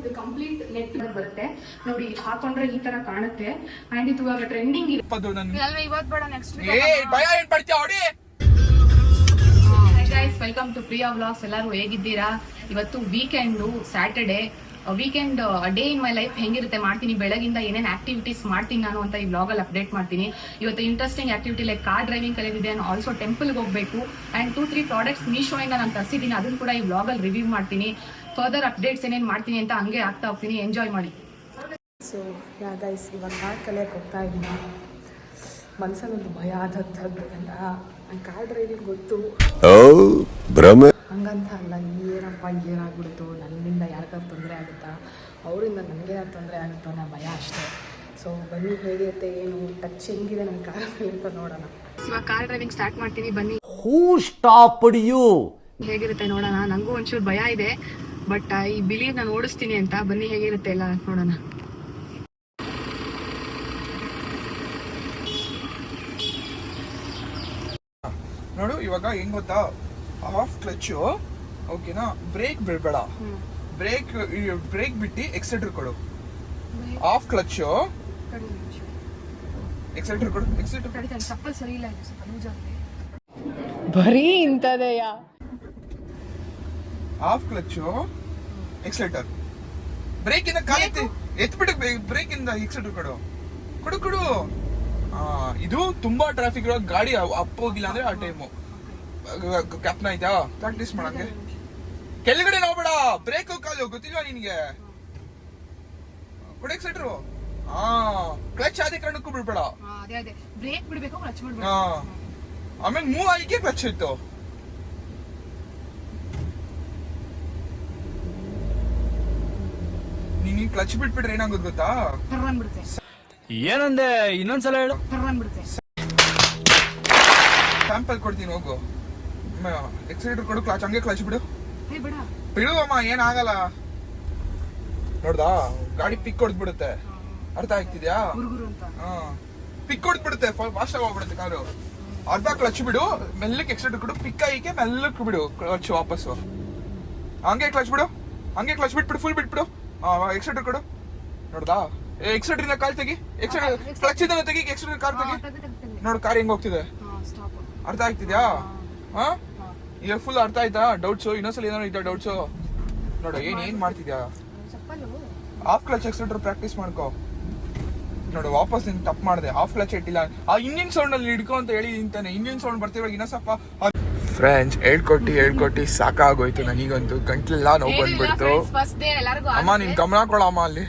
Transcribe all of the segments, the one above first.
ಇದು complete net ಬರುತ್ತೆ. ನೋಡಿ ಹಾಕೊಂಡ್ರೆ ಈ ತರ ಕಾಣುತ್ತೆ. ಅಂಡ್ ಇದು. ಇವಾಗ ಟ್ರೆಂಡಿಂಗ್ ಅಲ್ವಾ ಇವತ್ ಬೇಡ next guys welcome to Priya vlogs ಎಲ್ಲರೂ ಹೇಗಿದ್ದೀರಾ? ಇವತ್ತು weekend Saturday weekend day in my life ಹೆಂಗಿರುತ್ತೆ? ಮಾಡ್ತೀನಿ. ಬೆಳಗಿಂದ ಏನೇನು ಆಕ್ಟಿವಿಟೀಸ್ ಮಾಡ್ತೀನಿ ನಾನು ಅಂತ ಈ ವ್ಲಾಗಲ್ಲಿ ಅಪ್ಡೇಟ್ ಮಾಡ್ತೀನಿ. ಇವತ್ತು interesting activity like car driving ಕಲಿದಿದೆ and also ಟೆಂಪಲ್ಗೆ ಹೋಗಬೇಕು. ಆ್ಯಂಡ್ ಟೂ ತ್ರೀ ಪ್ರಾಡಕ್ಟ್ಸ್ ಮೀಶೋಯಿಂದ ನಾನು ತರಿಸಿದ್ದೀನಿ. ಅದನ್ನು ಕೂಡ ಈ ವ್ಲಾಗಲ್ಲಿ ರಿವ್ಯೂ ಮಾಡ್ತೀನಿ. ಫರ್ದರ್ ಅಪ್ಡೇಟ್ಸ್ ಏನೇನು ಮಾಡ್ತೀನಿ ಅಂತ ಹಂಗೆ ಆಗ್ತಾ ಹೋಗ್ತೀನಿ. ಎಂಜಾಯ್ ಮಾಡಿ. ಸೊ ಯಾ ಗೈಸ್ ಇವಾಗ ಕಾರ್ ಕಲಿಯಕ್ಕೆ ಹೋಗ್ತಾ ಇದ್ದೀನಿ. ಮನ್ಸಲ್ಲಿ ಒಂದು ಭಯ ಆದದ್ದು ನಂಗೆ ಕಾರ್ ಡ್ರೈವಿಂಗ್ ಗೊತ್ತು. ಭ್ರಮೆ. ಹಂಗಂತ ಅಲ್ಲ ಏನಪ್ಪ ಏನಾಗ್ಬಿಡ್ತು? ನನ್ನಿಂದ ಯಾರಿಗಾರು ತೊಂದರೆ ಆಗುತ್ತಾ? ಅವರಿಂದ ನನಗೇನಾದ್ರು ತೊಂದರೆ ಆಗುತ್ತೋ ಅನ್ನೋ ಭಯ ಅಷ್ಟೇ. ಸೊ ಬನ್ನಿ ಹೇಗಿರುತ್ತೆ ಏನು? ಟಚ್ ಹೆಂಗಿದೆ ನನ್ನ ಕಾರ್ ಅಂತ ನೋಡೋಣ. ಇವಾಗ ಕಾರ್ ಡ್ರೈವಿಂಗ್ ಸ್ಟಾರ್ಟ್ ಮಾಡ್ತೀನಿ. ಬನ್ನಿ. ಹೂ ಸ್ಟಾಪ್ ಯು ಹೇಗಿರುತ್ತೆ ನೋಡೋಣ? ನನಗೂ ಒಂಚೂರು ಭಯ ಇದೆ. ಬಟ್ ಈ ಬಿಲಿ ನಾನು ಓಡಿಸ್ತೀನಿ ಅಂತ. ಬನ್ನಿ ಹೇಗಿರುತ್ತೆ ಎಲ್ಲ ನೋಡೋಣ. ನೋಡು ಇವಾಗ ಹೆಂಗ್ ಗೊತ್ತಾ? ಆಫ್ ಕ್ಲಚ್ ಓಕೆನಾ ಬ್ರೇಕ್ ಬಿಡ್ಬೇಡ. ಬ್ರೇಕ್ ಬ್ರೇಕ್ ಬಿಟ್ಟು ಎಕ್ಸೆಟ್ರ್ ಕೊಡು. ಆಫ್ ಕ್ಲಚ್ ಎಕ್ಸೆಟ್ರ್ ಕೊಡು ಎಕ್ಸೆಟ್ರ್ ಚಪ್ಪಲ್ ಸರಿ ಇಲ್ಲ ಬರೀ ಇಂಥದೆಯಾ? ಆಫ್ ಕ್ಲಚ್ ಎಕ್ಸೆಟರ್ ಬ್ರೇಕ್ ಇಂದ ಕಾಲೈತಿ ಎತ್ಬಿಟ್ಟು ಬ್ರೇಕ್ ಇಂದ ಎಕ್ಸಲೇಟರ್ ಕೊಡು. ಕೊಡು ಕೊಡು. ಇದು ತುಂಬಾ ಟ್ರಾಫಿಕ್ ಇರೋ ಗಾಡಿ ಅಪ್ ಹೋಗಿಲ್ಲ ಅಂದ್ರೆ ಆ ಟೈಮು ಕ್ಯಾಪ್ನ ಆಯ್ತಾ? ಪ್ರಾಕ್ಟೀಸ್ ಮಾಡಂಗೆ ಕೆಳಗಡೆ ನೋಡ್ಬೇಡ. ಬ್ರೇಕ್ ಕಾಲು ಗೊತ್ತಿಲ್ವಾ ನಿನ್ಗೆ? ಕೊಡು ಎಕ್ಸೆಟ್ರು ಹಾ ಕ್ಲಚ್ ಆದ ಕಾರಣಕ್ಕೂ ಬಿಡ್ಬೇಡ. ಬ್ರೇಕ್ ಬಿಡ್ಬೇಕು ಕ್ಲಚ್ ಬಿಡ್ಬೇಡ ಆಮೇಲೆ ಮೂವ್ ಆಗಿಕ್ಕೆ ಕ್ಲಚ್ ಇತ್ತು. ನೀನ್ ಕ್ಲಚ್ ಬಿಟ್ಬಿಟ್ರೆ ಏನಾಗೋದು ಗೊತ್ತಾ? ಕರ್ರ ಅಂದ್ಬಿಡುತ್ತೆ ಏನಂದೆ? ಇನ್ನೊಂದ್ಸಲ ಹೇಳು. ಕರ್ರ ಅಂದ್ಬಿಡುತ್ತೆ ಸ್ಯಾಂಪಲ್ ಕೊಡ್ತೀನಿ ಹೋಗು. ಎಕ್ಸೈಟರ್ ಕೊಡು ಕ್ಲಚ್ ಹಂಗೆ ಕ್ಲಚ್ ಬಿಡು. ಹೇ ಬಿಡ. ಬಿಡು ಅಮ್ಮ ಏನಾಗಲ್ಲ. ನೋಡ್ದಾ? ಗಾಡಿ ಪಿಕ್ ಹೊಡೆದ್ಬಿಡುತ್ತೆ ಅರ್ಥ ಆಗ್ತಿದ್ಯಾ? ಗುರುಗುರು ಅಂತ. ಹಾ. ಪಿಕ್ ಹೊಡೆದ್ಬಿಡುತ್ತೆ ಫಾಸ್ಟ್ ಆಗಿ ಹೋಗ್ಬಿಡುತ್ತೆ ಕಾರು. ಅರ್ಧ ಕ್ಲಚ್ ಬಿಡು ಮೆಲ್ಲಕ್ಕೆ ಎಕ್ಸೈಟರ್ ಕೊಡು ಪಿಕ್ ಆಗಿಕ್ಕೆ ಮೆಲ್ಲಕ್ಕೆ ಬಿಡು ಕ್ಲಚ್ ವಾಪಸ್ಸು. ಹಂಗೆ ಕ್ಲಚ್ ಬಿಡು ಹಂಗೆ ಕ್ಲಚ್ ಬಿಟ್ಬಿಡು ಫುಲ್ ಬಿಟ್ಬಿಡು. ಎಕ್ಸೈಟರ್ ಕೊಡು. ನೋಡ್ದಾ? ಎಕ್ಸೈಟರ್ ಇಂದ ಕಾಲ್ ತೆಗಿ. ಎಕ್ಸೈಟರ್ ಕ್ಲಚ್ ಇಂದ ತೆಗಿ ಎಕ್ಸೈಟರ್ ಕಾರ್ ತೆಗಿ. ನೋಡು ಕಾರ್ ಹೆಂಗ್ ಹೋಗ್ತಿದೆ. ಅರ್ಥ ಆಗ್ತಿದ್ಯಾ? ಹಾ ಈಗ ಫುಲ್ ಅರ್ಥ ಆಯ್ತಾ? ಡೌಟ್ಸು ಇನ್ನೊಂದ್ಸಲ ಏನಾದ್ರು ಇದ್ದ ಡೌಟ್ಸು ನೋಡು ಏನ್ ಏನ್ ಮಾಡ್ತಿದ್ಯಾ? ಆಫ್ ಕ್ಲಚ್ ಎಕ್ಸೆಟ್ರ್ ಪ್ರಾಕ್ಟೀಸ್ ಮಾಡ್ಕೋ. ನೋಡು ವಾಪಸ್ ನಿನ್ ತಪ್ಪು ಮಾಡಿದೆ. ಆಫ್ ಕ್ಲಚ್ ಇಟ್ಟಿಲ್ಲ. ಆ ಇಂಜಿನ್ ಸೌಂಡ್ ಅಲ್ಲಿ ಹಿಡ್ಕೊ ಅಂತ ಹೇಳಿ ನಿಂತಾನೆ ಇಂಜಿನ್ ಸೌಂಡ್ ಬರ್ತಿರೋ ಇನ್ನೊಂದ್ ಸ್ವಲ್ಪ ಫ್ರೆಂಡ್ಸ್ ಹೇಳ್ಕೊಟ್ಟು ಹೇಳ್ಕೊಟ್ಟು ಸಾಕಾಗೋಯ್ತು ನನಗಂತೂ ಗಂಟ್ಲೆಲ್ಲ ನೋವು ಬಂದ್ಬಿಡ್ತು. ಅಮ್ಮ ನಿನ್ ಗಮನ ಕೊಡಮ್ಮ ಅಲ್ಲಿ.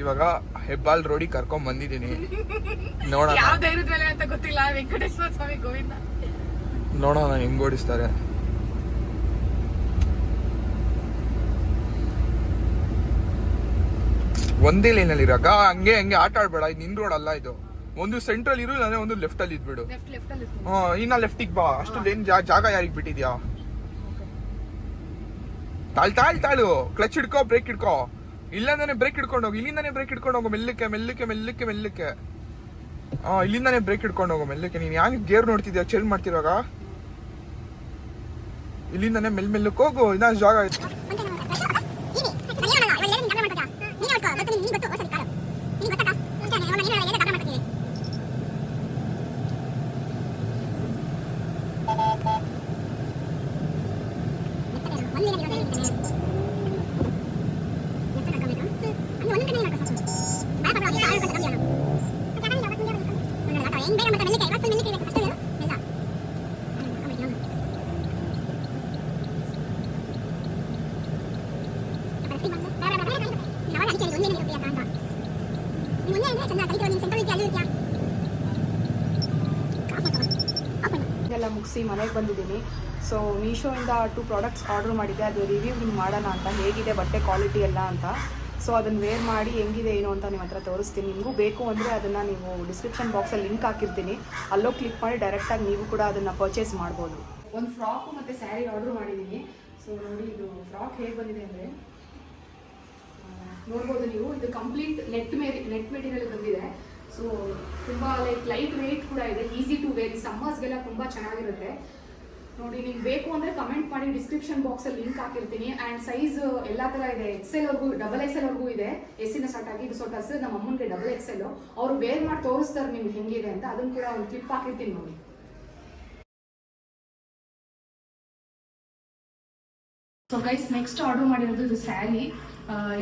ಇವಾಗ ಹೆಬ್ಬಾಲ್ ರೋಡಿ ಕರ್ಕೊಂಡ್ ಬಂದಿದೀನಿ ನೋಡೋಣ. ನೋಡೋಣ ಹೆಂಗ್ ಓಡಿಸ್ತಾರೆ. ಒಂದೇ ಲೈನಲ್ಲಿ ಇರಾಕ ಹಂಗೆ ಹಂಗೆ ಆಟ ಆಡ್ಬೇಡ. ಇದು ನಿನ್ ರೋಡ್ ಅಲ್ಲ ಇದು. ಒಂದು ಸೆಂಟ್ರಲ್ ಇರು ಇಲ್ಲಾಂದ್ರೆ ಒಂದು ಲೆಫ್ಟ್ ಅಲ್ಲಿ ಇದ್ಬಿಡು. ಇನ್ನ ಹಾ ಇನ್ನ ಲೆಫ್ಟಿಗೆ ಬಾ. ಅಷ್ಟು ಲೇನ್ ಜಾಗ ಯಾರಿಗ್ ಬಿಟ್ಟಿದ್ಯಾ? ತಾಳ್ ತಾಳ್ ತಾಳು. ಕ್ಲಚ್ ಹಿಡ್ಕೋ ಬ್ರೇಕ್ ಹಿಡ್ಕೋ. ಇಲ್ಲಂದ್ರೆ ಬ್ರೇಕ್ ಹಿಡ್ಕೊಂಡು ಹೋಗು. ಇಲ್ಲಿಂದಾನೆ ಬ್ರೇಕ್ ಹಿಡ್ಕೊಂಡು ಹೋಗು. ಮೆಲ್ಲಕ್ಕೆ ಮೆಲ್ಲಕ್ಕೆ ಮೆಲ್ಲಕ್ಕೆ ಮೆಲ್ಲಕ್ಕೆ. ಹಾ ಇಲ್ಲಿಂದಾನೆ ಬ್ರೇಕ್ ಹಿಡ್ಕೊಂಡು ಹೋಗು ಮೆಲ್ಲಕ್ಕೆ. ನೀನ್ ಯಾಕೆ ಗೇರ್ ನೋಡ್ತಿದ್ಯಾ? ಚೆಲ್ ಮಾಡ್ತಿರುವಾಗ? ಇಲ್ಲಿಂದಾನೆ ಮೆಲ್ ಮೆಲ್ಲಕ್ಕೆ ಹೋಗು. ಇನ್ನ ಜಾಗ ಐತೆ ಇದೆಲ್ಲ ಮುಗಿಸಿ ಮನೆಗೆ ಬಂದಿದ್ದೀನಿ so ಮೀಶೋಯಿಂದ ಟು ಪ್ರಾಡಕ್ಟ್ಸ್ ಆರ್ಡರ್ ಮಾಡಿದ್ದೆ. ಅದು ರಿವ್ಯೂ ಹಿಂಗೆ ಮಾಡೋಣ ಅಂತ. ಹೇಗಿದೆ, ಬಟ್ಟೆ ಕ್ವಾಲಿಟಿ ಎಲ್ಲ ಅಂತ. ಸೊ ಅದನ್ನು ವೇರ್ ಮಾಡಿ ಹೆಂಗಿದೆ, ಏನು ಅಂತ ನಿಮ್ಮ ಹತ್ರ ತೋರಿಸ್ತೀನಿ. ನಿಮಗೂ ಬೇಕು ಅಂದರೆ ಅದನ್ನು ನೀವು ಡಿಸ್ಕ್ರಿಪ್ಷನ್ ಬಾಕ್ಸಲ್ಲಿ ಲಿಂಕ್ ಹಾಕಿರ್ತೀನಿ. ಅಲ್ಲೋ ಕ್ಲಿಕ್ ಮಾಡಿ ಡೈರೆಕ್ಟಾಗಿ ನೀವು ಕೂಡ ಅದನ್ನು ಪರ್ಚೇಸ್ ಮಾಡ್ಬೋದು. ಒಂದು ಫ್ರಾಕು ಮತ್ತು ಸ್ಯಾರಿ ಆರ್ಡರ್ ಮಾಡಿದ್ದೀನಿ ಸೊ ನೋಡಿ ಇದು ಫ್ರಾಕ್ ಹೇಗೆ ಬಂದಿದೆ ಅಂದರೆ ನೋಡ್ಬೋದು ನೀವು. ಇದು ಕಂಪ್ಲೀಟ್ ನೆಟ್ ಮೇರಿ ನೆಟ್ ಮೆಟೀರಿಯಲ್ ಬಂದಿದೆ. ಸೊ ತುಂಬ ಲೈಕ್ ಲೈಟ್ ವೇಟ್ ಕೂಡ ಇದೆ. ಈಸಿ ಟು ವೇರ್ ಸಮ್ಮರ್ಸ್ಗೆಲ್ಲ ತುಂಬ ಚೆನ್ನಾಗಿರುತ್ತೆ. ನೋಡಿ, ನಿಮ್ಗೆ ಬೇಕು ಅಂದರೆ ಕಮೆಂಟ್ ಮಾಡಿ ಡಿಸ್ಕ್ರಿಪ್ಷನ್ ಬಾಕ್ಸಲ್ಲಿ ಲಿಂಕ್ ಹಾಕಿರ್ತೀನಿ. ಆ್ಯಂಡ್ ಸೈಜ್ ಎಲ್ಲ ಥರ ಇದೆ. ಎಕ್ಸೆಲ್ ವರ್ಗೂ ಡಬಲ್ ಎಕ್ಸೆಲ್ ವರ್ಗೂ ಇದೆ. ಎಸ್ಸಿನ ಸ್ಟಾರ್ಟ್ ಆಗಿ, ಇದು ಸ್ವಲ್ಪ ನಮ್ಮ ಅಮ್ಮನಿಗೆ ಡಬಲ್ ಎಕ್ಸೆಲ್ ಅವ್ರು ವೇರ್ ಮಾಡಿ ತೋರಿಸ್ತಾರೆ ನಿಮ್ಗೆ ಹೆಂಗಿದೆ ಅಂತ. ಅದನ್ನು ಕೂಡ ಒಂದು ಕ್ಲಿಪ್ ಹಾಕಿರ್ತೀನಿ ನೋಡಿ. ಸೊ ಗೈಸ್ ನೆಕ್ಸ್ಟ್ ಆರ್ಡರ್ ಮಾಡಿರೋದು ಇದು ಸ್ಯಾರಿ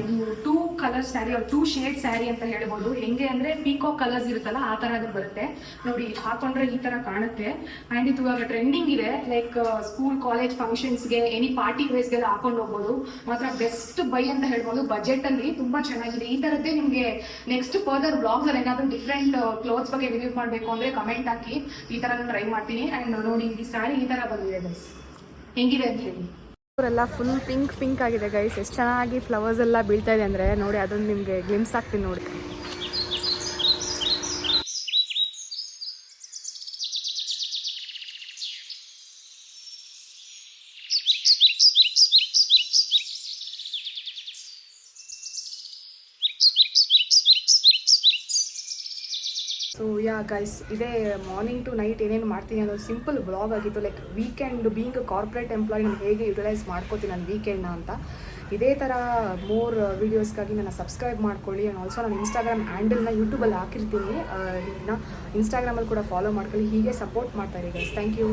ಇದು ಟೂ ಕಲರ್ ಸ್ಯಾರಿ ಅವ್ರು ಟೂ ಶೇಡ್ ಸ್ಯಾರಿ ಅಂತ ಹೇಳ್ಬೋದು. ಹೆಂಗೆ ಅಂದ್ರೆ ಪೀಕೋ ಕಲರ್ಸ್ ಇರುತ್ತಲ್ಲ, ಆ ತರದ್ದು ಬರುತ್ತೆ. ನೋಡಿ ಹಾಕೊಂಡ್ರೆ ಈ ತರ ಕಾಣುತ್ತೆ. ಅಂಡ್ ಇದು ಇವಾಗ ಟ್ರೆಂಡಿಂಗ್ ಇದೆ. ಲೈಕ್ ಸ್ಕೂಲ್ ಕಾಲೇಜ್ ಫಂಕ್ಷನ್ಸ್ಗೆ ಎನಿ ಪಾರ್ಟಿ ವೇಸ್ಗೆಲ್ಲ ಹಾಕೊಂಡು ಹೋಗ್ಬೋದು. ಮಾತ್ರ ಬೆಸ್ಟ್ ಬೈ ಅಂತ ಹೇಳ್ಬೋದು. ಬಜೆಟ್ ಅಲ್ಲಿ ತುಂಬಾ ಚೆನ್ನಾಗಿದೆ. ಈ ತರದ್ದೇ ನಿಮ್ಗೆ ನೆಕ್ಸ್ಟ್ ಫರ್ದರ್ ಬ್ಲಾಗ್ಸ್ ಅಲ್ಲಿ ಏನಾದ್ರು ಡಿಫ್ರೆಂಟ್ ಕ್ಲೋತ್ಸ್ ಬಗ್ಗೆ ರಿವ್ಯೂ ಮಾಡಬೇಕು ಅಂದ್ರೆ ಕಮೆಂಟ್ ಹಾಕಿ. ಈ ತರ ಟ್ರೈ ಮಾಡ್ತೀನಿ. ಅಂಡ್ ನೋಡಿ, ಈ ಸ್ಯಾರಿ ಈ ತರ ಬಂದಿದೆ ಬಸ್ ಹೆಂಗಿದೆ ಅಂತ ಹೇಳಿ. ಅವರೆಲ್ಲ ಫುಲ್ ಪಿಂಕ್ ಪಿಂಕ್ ಆಗಿದೆ ಗೈಸ್ ಎಷ್ಟು ಚೆನ್ನಾಗಿ ಫ್ಲವರ್ಸ್ ಎಲ್ಲ ಬೀಳ್ತಾ ಇದೆ ಅಂದರೆ ನೋಡಿ, ಅದೊಂದು ನಿಮಗೆ ಗ್ಲಿಮ್ಸ್ ಆಗ್ತೀನಿ ನೋಡಿ. ಸೊ ಯಾ ಗೈಸ್ ಇದೇ ಮಾರ್ನಿಂಗ್ ಟು ನೈಟ್ ಏನೇನು ಮಾಡ್ತೀನಿ ಅನ್ನೋದು ಸಿಂಪಲ್ ಬ್ಲಾಗ್ ಆಗಿತ್ತು. Like weekend being corporate employee ನಾನು ಹೇಗೆ ಯುಟಿಲೈಸ್ ಮಾಡ್ಕೋತೀನಿ ನನ್ನ ವೀಕೆಂಡ್ನ ಅಂತ. ಇದೇ ಥರ ಮೋರ್ ವೀಡಿಯೋಸ್ಗಾಗಿ ನನ್ನ ಸಬ್ಸ್ಕ್ರೈಬ್ ಮಾಡ್ಕೊಳ್ಳಿ. ಆ್ಯಂಡ್ ಆಲ್ಸೋ ನಾನು ಇನ್ಸ್ಟಾಗ್ರಾಮ್ ಹ್ಯಾಂಡಲ್ನ ಯೂಟ್ಯೂಬಲ್ಲಿ ಹಾಕಿರ್ತೀನಿ. ಲಿಂಕ್ನ ಇನ್ಸ್ಟಾಗ್ರಾಮಲ್ಲಿ ಕೂಡ ಫಾಲೋ ಮಾಡ್ಕೊಳ್ಳಿ. ಹೀಗೆ ಸಪೋರ್ಟ್ ಮಾಡ್ತಾ ಇರಿ ಗೈಸ್ ಥ್ಯಾಂಕ್ ಯು